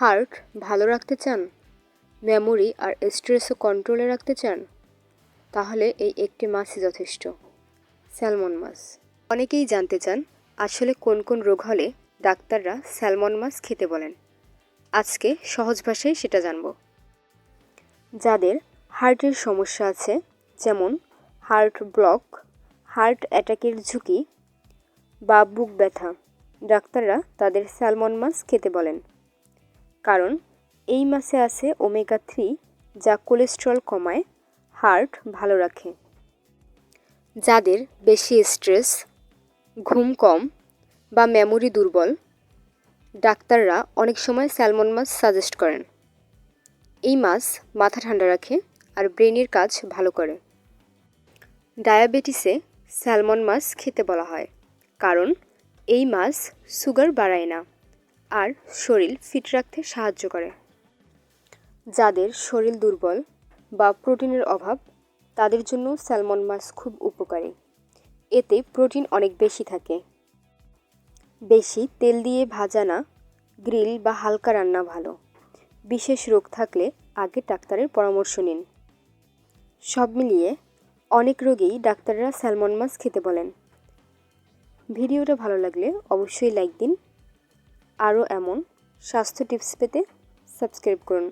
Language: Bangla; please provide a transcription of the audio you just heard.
হার্ট ভালো রাখতে চান? মেমোরি আর স্ট্রেসও কন্ট্রোলে রাখতে চান? তাহলে এই একটি মাছই যথেষ্ট। স্যালমন মাছ অনেকেই জানতে চান, আসলে কোন কোন রোগ হলে ডাক্তাররা স্যালমন মাছ খেতে বলেন। আজকে সহজ ভাষায় সেটা জানব। যাদের হার্টের সমস্যা আছে, যেমন হার্ট ব্লক, হার্ট অ্যাটাকের ঝুঁকি বা বুক ব্যথা, ডাক্তাররা তাদের স্যালমন মাছ খেতে বলেন। কারণ এই মাছে আছে ওমেগা থ্রি, যা কোলেস্ট্রল কমায়, হার্ট ভালো রাখে। যাদের বেশি স্ট্রেস, ঘুম কম বা মেমোরি দুর্বল, ডাক্তাররা অনেক সময় স্যালমন মাছ সাজেস্ট করেন। এই মাছ মাথা ঠান্ডা রাখে আর ব্রেনের কাজ ভালো করে। ডায়াবেটিসে স্যালমন মাছ খেতে বলা হয়, কারণ এই মাছ সুগার বাড়ায় না। আর শরীর ফিট রাখতে সাহায্য করে। যাদের শরীর দুর্বল বা প্রোটিনের অভাব, তাদের জন্য স্যালমন মাছ খুব উপকারী। এতে প্রোটিন অনেক বেশি থাকে। বেশি তেল দিয়ে ভাজা না, গ্রিল বা হালকা রান্না ভালো। বিশেষ রোগ থাকলে আগে ডাক্তারের পরামর্শ নিন। সব মিলিয়ে অনেক রোগেই ডাক্তাররা স্যালমন মাছ খেতে বলেন। ভিডিওটা ভালো লাগলে অবশ্যই লাইক দিন আরও এমন স্বাস্থ্য টিপস পেতে সাবস্ক্রাইব করুন।